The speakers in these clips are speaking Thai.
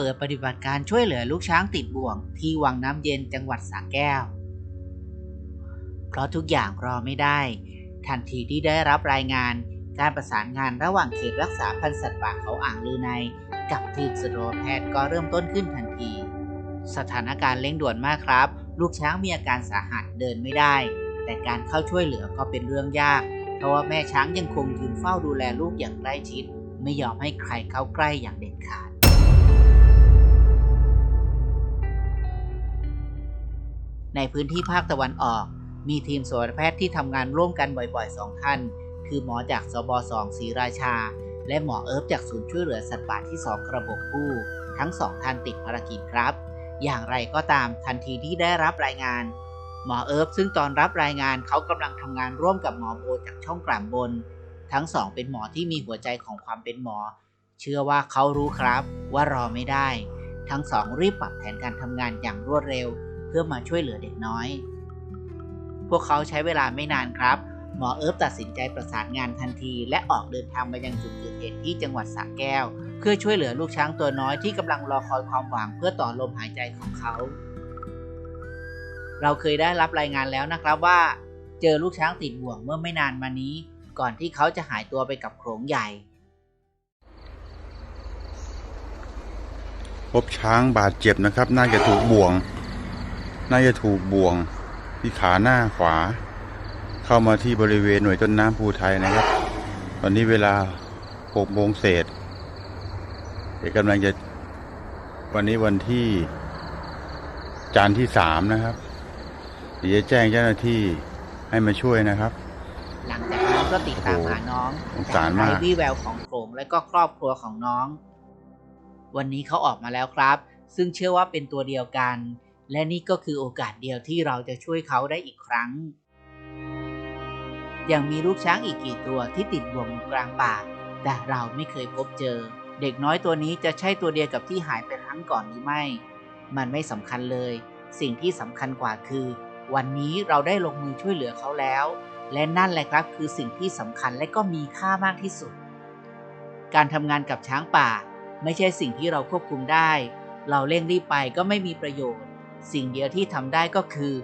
เปิดปฏิบัติการช่วยเหลือลูกช้างติดบ่วง ที่วังน้ำเย็นจังหวัดสระแก้ว เพราะทุกอย่างรอไม่ได้ ทันทีที่ได้รับรายงาน การประสานงานระหว่างเขตรักษาพันธุ์สัตว์ป่าเขาอ่างลือใน กับทีมสัตวแพทย์ก็เริ่มต้นขึ้นทันที สถานการณ์เร่งด่วนมากครับ ลูกช้างมีอาการสาหัสเดินไม่ได้ แต่การเข้าช่วยเหลือก็เป็นเรื่องยาก เพราะว่าแม่ช้างยังคงยืนเฝ้าดูแลลูกอย่างใกล้ชิด ไม่ยอมให้ใครเข้าใกล้อย่างเด็ดขาด ในพื้นที่ภาคตะวันออก มีทีมสัตวแพทย์ที่ทำงานร่วมกันบ่อยๆ2ท่าน คือหมอจากสบ2ศรีราชา และหมอเอิร์ฟจากศูนย์ช่วยเหลือสัตว์ป่าที่ 2 กระบอกผู้ ทั้งสองท่านติดภารกิจครับ อย่างไรก็ตามทันทีที่ได้รับรายงาน หมอเอิร์ฟซึ่งตอนรับรายงานเขากำลังทำงานร่วมกับหมอโบจากช่องกล่ำบน ทั้งสองเป็นหมอที่มีหัวใจของความเป็นหมอ เชื่อว่าเขารู้ครับว่ารอไม่ได้ ทั้งสองรีบปรับแผนการทำงานอย่างรวดเร็ว เพื่อมาช่วยเหลือเด็กน้อย พวกเขาใช้เวลาไม่นานครับ หมอเอิร์ฟตัดสินใจประสานงานทันที และออกเดินทางไปยังจุดเกิดเหตุที่จังหวัดสระแก้ว เพื่อช่วยเหลือลูกช้างตัวน้อยที่กำลังรอคอยความหวังเพื่อต่อลมหายใจของเขา เราเคยได้รับรายงานแล้วนะครับว่า เจอลูกช้างติดบ่วงเมื่อไม่นานมานี้ ก่อนที่เขาจะหายตัวไปกับโขลงใหญ่พบช้างบาดเจ็บนะครับ น่าจะถูกบ่วง น่าจะถูกบ่วงที่ขาหน้าขวา เข้ามาที่บริเวณหน่วยต้นน้ำภูไทยนะครับ ตอนนี้เวลา6โมงเศษเด็กกำลังจะวันนี้วันที่จันทร์ที่สามนะครับเดี๋ยวจะแจ้งเจ้าหน้าที่ให้มาช่วยนะครับ หลังจากนั้นก็ติดตามหาน้องสงสารมากแต่ไร้วี่แววของโขลงและก็ครอบครัวของน้อง วันนี้เขาออกมาแล้วครับ ซึ่งเชื่อว่าเป็นตัวเดียวกัน และนี่ก็คือโอกาสเดียวที่เราจะช่วยเขาได้อีกครั้ง ยังมีลูกช้างอีกกี่ตัวที่ติดบ่วงอยู่กลางป่า แต่เราไม่เคยพบเจอ เด็กน้อยตัวนี้จะใช่ตัวเดียวกับที่หายไปครั้งก่อนหรือไม่ มันไม่สำคัญเลย สิ่งที่สำคัญกว่าคือ วันนี้เราได้ลงมือช่วยเหลือเขาแล้ว และนั่นแหละครับคือสิ่งที่สำคัญและก็มีค่ามากที่สุด การทำงานกับช้างป่า ไม่ใช่สิ่งที่เราควบคุมได้ เราเร่งรีบไปก็ไม่มีประโยชน์ สิ่งเดียวที่ทำได้ก็คือ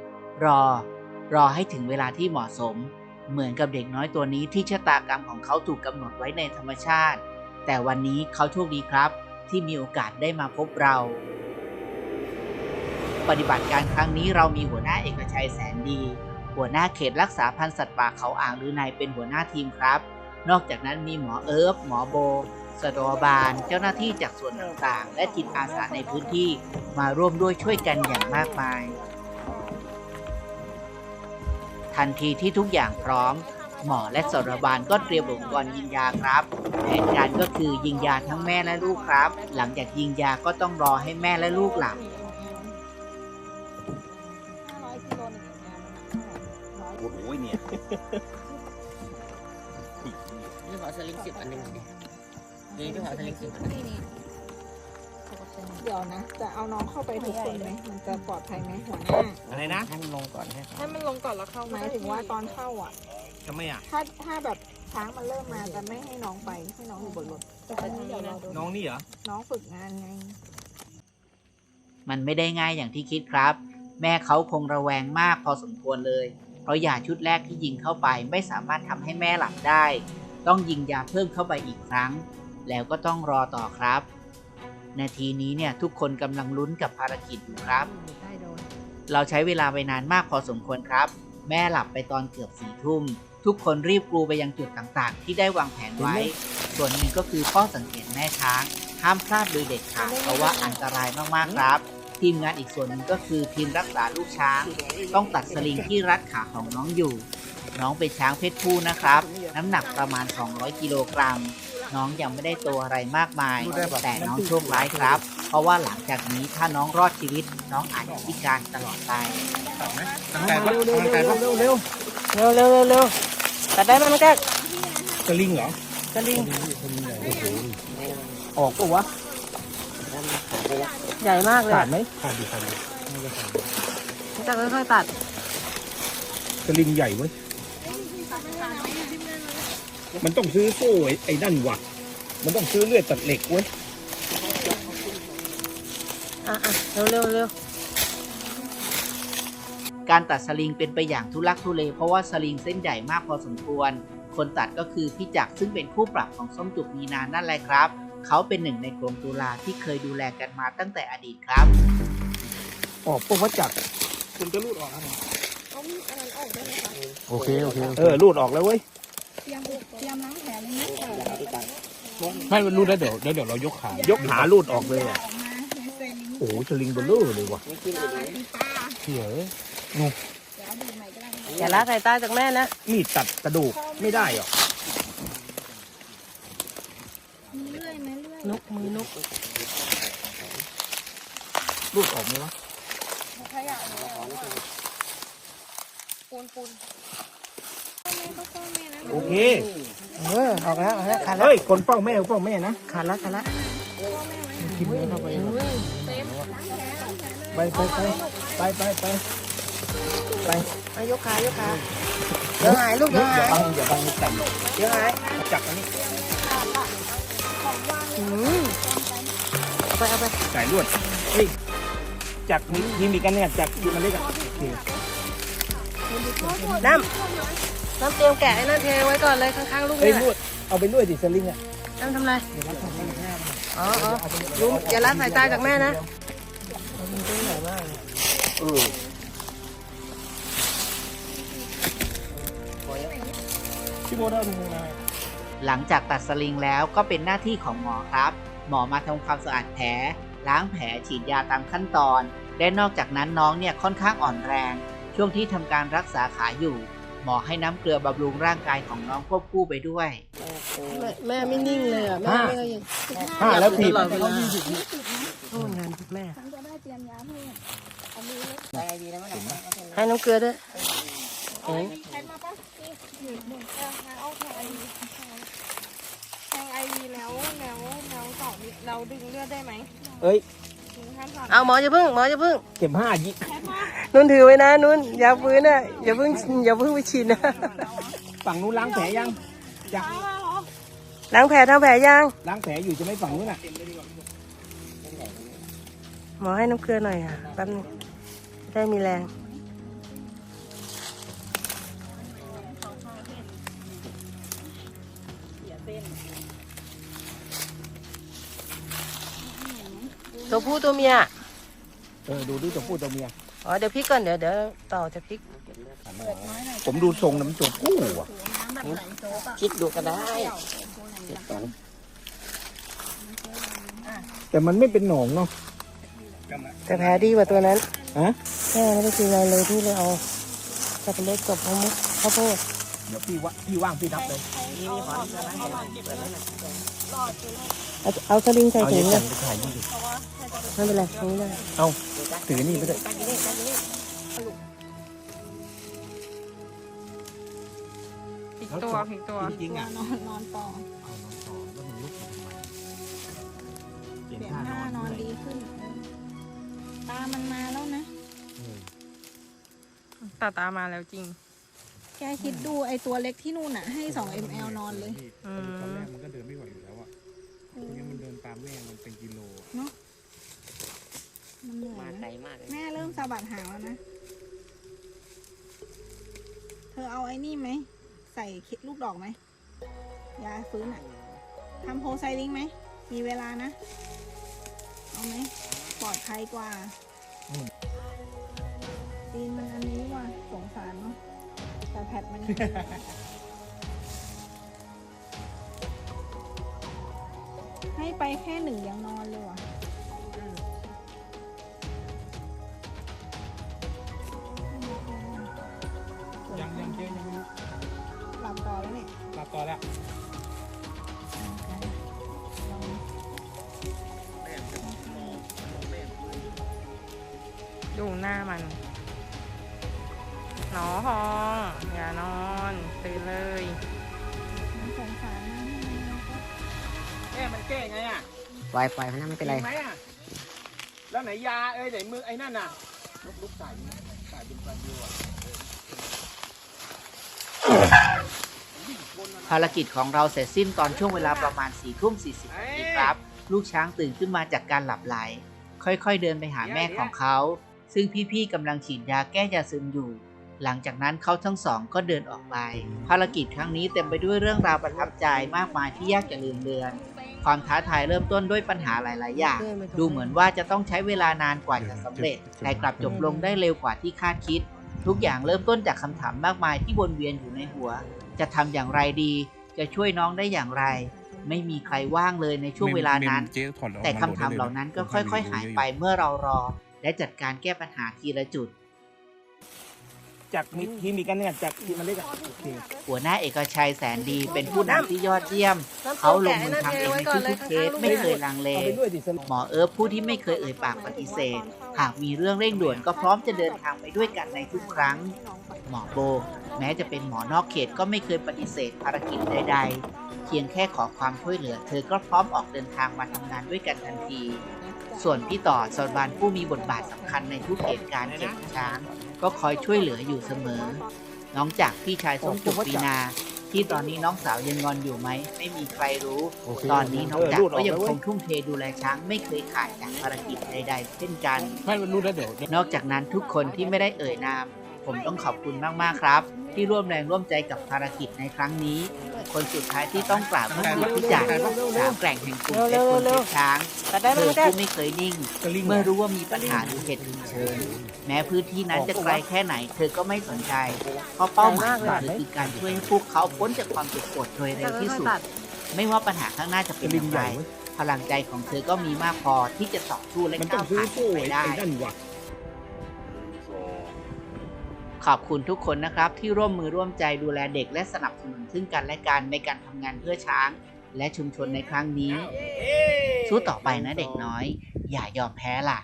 รอ รอให้ถึงเวลาที่เหมาะสม เหมือนกับเด็กน้อยตัวนี้ที่ชะตากรรมของเขาถูกกำหนดไว้ในธรรมชาติ แต่วันนี้เขาโชคดีครับ ที่มีโอกาสได้มาพบเรา ปฏิบัติการครั้งนี้เรามีหัวหน้าเอกชัยแสนดี หัวหน้าเขตรักษาพันธุ์สัตว์ป่าเขาอ่างหรือนายเป็นหัวหน้าทีมครับ นอกจากนั้นมีหมอเอิร์ฟหมอโบ สตวบาล เจ้าหน้าที่จากส่วนต่างๆ และจิตอาสาในพื้นที่มาร่วมด้วยช่วยกันอย่างมากมาย ทันทีที่ทุกอย่างพร้อม หมอและสตวบาลก็เตรียมอุปกรณ์ยิงยาครับแผนการก็คือยิงยาทั้งแม่และลูกครับ หลังจากยิงยาก็ต้องรอให้แม่และลูกหลับโอ้โหเนี่ยพี่ขอสลิงสิบอันหนึ่งดิ ดีพี่ขอสลิงสิบอันหนึ่งเดี๋ยวนะ จะเอาน้องเข้าไปทุกคนไหมมันจะปลอดภัยไหมหัวหน้าอะไรนะให้มันลงก่อนให้เขาให้มันลงก่อนแล้วเข้าหมายถึงว่าตอนเข้าอะทำไมอะถ้าถ้าแบบช้างมันเริ่มมาจะไม่ให้น้องไปให้น้องอยู่บนรถแต่ตอนนี้เดี๋ยวเราดูน้องนี่เหรอ น้องฝึกงานไง มันไม่ได้ง่ายอย่างที่คิดครับ แม่เขาคงระแวงมากพอสมควรเลย เพราะยาชุดแรกที่ยิงเข้าไปไม่สามารถทำให้แม่หลับได้ ต้องยิงยาเพิ่มเข้าไปอีกครั้ง แล้วก็ต้องรอต่อครับ นาทีนี้เนี่ยทุกคนกำลังลุ้นกับภารกิจอยู่ครับ เราใช้เวลาไปนานมากพอสมควรครับ แม่หลับไปตอนเกือบสี่ทุ่ม ทุกคนรีบกรูไปยังจุดต่างๆ ที่ได้วางแผนไว้ ส่วนหนึ่งก็คือข้อสังเกตแม่ช้าง ห้ามพลาดโดยเด็ดขาดเพราะว่าอันตรายมากๆครับทีมงานอีกส่วนหนึ่งก็คือทีมรักษาลูกช้าง ต้องตัดสลิงที่รัดขาของน้องอยู่ น้องเป็นช้างเพศผู้นะครับ น้ำหนักประมาณ 200 กิโลกรัม น้องยังไม่ได้โตอะไรมากมาย แต่น้องโชคร้ายครับ เพราะว่าหลังจากนี้ถ้าน้องรอดชีวิต น้องอาจจะพิการตลอดไปตั้งใจปะตั้งใจปะเร็วเร็วเร็วเร็วเร็วตัดได้ไหมมันแก๊กสลิงเหรอสลิงออกปะวะใหญ่มากเลยขาดไหมขาดดิขาดดิมันจะค่อยๆตัดสลิงใหญ่เว้ย มันต้องซื้อโซ่ไอ้ไอ้นั่นว่ะ มันต้องซื้อเลือดตัดเหล็กเว้ย อะอะเร็วเร็วเร็วการตัดสลิงเป็นไปอย่างทุลักทุเล เพราะว่าสลิงเส้นใหญ่มากพอสมควร คนตัดก็คือพี่จักรซึ่งเป็นคู่ปรับของส้มจุกมีนานนั่นแหละครับ เขาเป็นหนึ่งในกรมตุลาที่เคยดูแลกันมาตั้งแต่อดีตครับ ออกปุ๊บว่าจับคุณจะรูดออกนะ เอาอันนั้นออกได้ไหมคะโอเคโอเคเออรูดออกแล้วเว้ยเตรียมเตรียมล้างแผลเลยนะไม่มันรูดแล้วเดี๋ยวเดี๋ยวเดี๋ยวเรายกขายกขารูดออกเลยออะอกมาในเซนโอ้โหสลิงเบลเลอร์เลยว่ะไม่กินเลยตีปลาเหี้ยเอ้ยเดี๋ยวเอาดูใหม่ก็ได้นะอย่าละสายตาจากแม่นะมีดตัดกระดูกไม่ได้หรอกมีเลื่อยไหมเลื่อยนกมือนกรูดออกไหมวะขยะหนูปูนปูนพ่อแม่ก็ พ่อแม่นะโอเค เออออกแล้วออกแล้วขาดแล้วเฮ้ยคนเฝ้าแม่เฝ้าแม่นะขาดแล้วขาดแล้วคิดเข้าไปเต็มล้างแผลล้างแผลเลยไปไปไปไปไปไปไปอายกขายกขาเดี๋ยวหายลูกเดี๋ยวอย่าหายบังอย่าบังจับเดี๋ยวหายจับอันนี้อืมเอาไปเอาไปสายลวดเฮ้ยจักมีมีมีกันเนี่ยจักอยู่มันเล็กอะโอเค น้ำน้ำเตรียมแกะไอ้นั่นเทไว้ก่อนเลยข้างๆลูกเฮ้ยนี่แหลละวดเอาไปลวดดิสลิงอะน้ำทำอะไรอ๋ออ๋อลุงอย่าละสายตาจากแม่นะเออพี่โบได้ดูนะหลังจากตัดสลิงแล้วก็เป็นหน้าที่ของหมอครับ หมอมาทำความสะอาดแผล ล้างแผลฉีดยาตามขั้นตอน และนอกจากนั้นน้องเนี่ยค่อนข้างอ่อนแรง ช่วงที่ทำการรักษาขาอยู่ หมอให้น้ำเกลือบำรุงร่างกายของน้องควบคู่ไปด้วย แม่แม่ไม่นิ่งเลยอะแม่ไม่ก็ยังห้าแล้วถีบตลอดเวลาโอ้งานแม่ฉันจะได้เตรียมยาเพิ่มอันนี้ให้น้ำเกลือด้วยเอาไอวีแพ็คมาปะนี่หนึ่งหนึ่งเอองั้นเอาแทงไอวีแทงไอวีแล้วแล้วแล้วต่อนี่เราดึงเลือดได้ไหมเอ้ยดึงขั้นตอนเอาหมอจะพึ่งหมอจะพึ่งเข็มห้ายิแพ็คมา นุ่นถือไว้นะนุ่นอย่าฟื้นนะอย่าเพิ่งอย่าเพิ่งไปฉีดนะฝั่งนู้นล้างแผลยังยังเอาเหรอล้างแผลทำแผลยังล้างแผลอยู่จะไม่ฝั่งนู้นอะหมอให้น้ำเกลือหน่อยอะแป๊บนึงได้มีแรงตัวผู้ตัวเมีย เออ ดูดิตัวผู้ตัวเมีย อ๋อเดี๋ยวพลิกก่อนเดี๋ยวเดี๋ยวต่อจะพลิกผมดูทรงน้ำตัวผู้อะคิดดูก็ได้แต่มันไม่เป็นหนองเนาะแต่แผลดีกว่าตัวนั้นฮะแม่ไม่ได้กินอะไรเลยที่เลยเอาสับปะรดกับมะม่วงข้าวโพดเดี๋ยวพี่วะพี่ว่างพี่รับเลย เอาเอาสลิงใส่เอาถุเยงอะเลจัยงไปถ่ายนี่ดิไม่เป็นไรตรงนี้ได้เอาถือนี่ไปเลยพลิกตัวพลิกตัวจริงๆอะนอนนอนต่อเอานอนต่อแล้วมันลุกมาทำไมเปลี่ยนเปลี่ยนท่าท่านอนดีขึ้นเออตามันมาแล้วนะ เออตาตามาแล้วจริงแกคิดดูไอตัวเล็กที่นู่นน่ะให้ 2 ml นอนเลย อืม แม่มันเป็นกิโลอะมันเหนื่อมายไกลนะมากเลยแม่เริ่มสะบัดหางแล้วนะ เธอเอาไอ้นี่ไหม ใส่คิดลูกดอกไหมยาฟื้นอะทำโพไซลิงไหม มีเวลานะ เอาไหม ปลอดภัยกว่าตีนมันอันนี้ว่ะสงสารเนาะแต่แพทมัน ให้ไปแค่หนึ่งยังนอนเลยว่ะยังยังเจ๊ยังไม่รู้หลับต่อแล้วเนี่ยรับต่อแล้วดูหน้ามัน หนอหองอย่านอนตื่นเลย ม่มันแก้ไงอะปล่อยปล่อยมันนะไม่เป็นไร จงไหมอะแล้วไหนยาเอ้ยไหนมือไอ้นั่นน่ะลุกลุกใส่ใส่เป็นประเดียวอะภารกิจของเราเสร็จสิ้นตอนช่วงเวลาประมาณ4ี่ทุ่มสีนาทีครับ ลูกช้างตื่นขึ้นมาจากการหลับไหล ค่อยๆเดินไปหาแม่ของเขา ซึ่งพี่ๆกำลังฉีดยาแก้ยาซึมอยู่ หลังจากนั้นเขาทั้งสองก็เดินออกไป ภารกิจครั้งนี้เต็มไปด้วยเรื่องราวประทับใจมากมายที่ยากจะลืมเลือน ความท้าทายเริ่มต้นด้วยปัญหาหลาย ๆ อย่าง ดูเหมือนว่าจะต้องใช้เวลานานกว่าจะสำเร็จ แต่กลับจบลงได้เร็วกว่าที่คาดคิด ทุกอย่างเริ่มต้นจากคำถามมากมายที่วนเวียนอยู่ในหัว จะทำอย่างไรดี จะช่วยน้องได้อย่างไร ไม่มีใครว่างเลยในช่วงเวลานั้น แต่คำถามเหล่านั้นก็ค่อย ๆ หายไปเมื่อเรารอ และจัดการแก้ปัญหาทีละจุด จากมีทีมอีกกันเนี่ยจากทีมมันเล็กอะโอเคหัวหน้าเอกชัยแสนดีเป็นผู้นำที่ยอดเยี่ยม เขาลงมือทำเองในทุกๆเคสไม่เคยลังเล เอาไปด้วยดิสนหมอเอิร์ฟผู้ที่ไม่เคยเอ่ยปากปฏิเสธ หากมีเรื่องเร่งด่วนก็พร้อมจะเดินทางไปด้วยกันในทุกครั้ง หมอโบ แม้จะเป็นหมอนอกเขตก็ไม่เคยปฏิเสธภารกิจใดๆ เพียงแค่ขอความช่วยเหลือ เธอก็พร้อมออกเดินทางมาทำงานด้วยกันทันที ส่วนพี่ต่อสอนบานผู้มีบทบาทสำคัญในทุกเหตุการณ์เก็บช้าง ก็คอยช่วยเหลืออยู่เสมอ น้องจากพี่ชายส้มจุกปีนา ที่ตอนนี้น้องสาวยังงอนอยู่ไหม ไม่มีใครรู้โเคตอนนี้น้องจากเรูดก็ยังออคเลงทุ่มเทดูแลช้างไม่เคยขาดจากภารกิจใดๆเช่นกัน ไม่มันรูดแล้วเดี๋ยวนอกจากนั้นทุกคนที่ไม่ได้เอ่ยนาม ผมต้องขอบคุณมากๆครับ ที่ร่วมแรงร่วมใจกับภารกิจในครั้งนี้ คนสุดท้ายที่ต้องกราบก็คือพี่จ่าสาวแกร่งแห่งกลุ่มเพชรคนเพชรช้างเธอผู้ไม่เคยนิ่งกระลิงเมื่อรู้ว่ามีปัญหาหรือเหตุฉุกเฉินแม้พื้นที่นั้นจะไกลแค่ไหน เธอก็ไม่สนใจ เพราะเป้าหมายของเธอคือการช่วยให้พวกเขาพ้นจากความเจ็บปวดโดยเร็วที่สุด ไม่ว่าปัญหาข้างหน้าจะกเป็นระอลิงย่างใหไรญ่เว้ยพลังใจของเธอก็มีมากพอที่จะต่อสู้และมันต้อก้างวซื้อผ่านโซ่ไปไอ้ได้ไอ้นั่นว่ะ ขอบคุณทุกคนนะครับ ที่ร่วมมือร่วมใจดูแลเด็กและสนับสนุนซึ่งกันและกันในการทำงานเพื่อช้าง และชุมชนในครั้งนี้ สู้ต่อไปนะเด็กน้อย อย่ายอมแพ้ล่ะ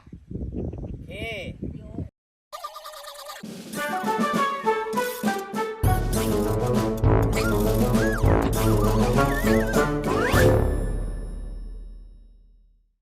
Thank.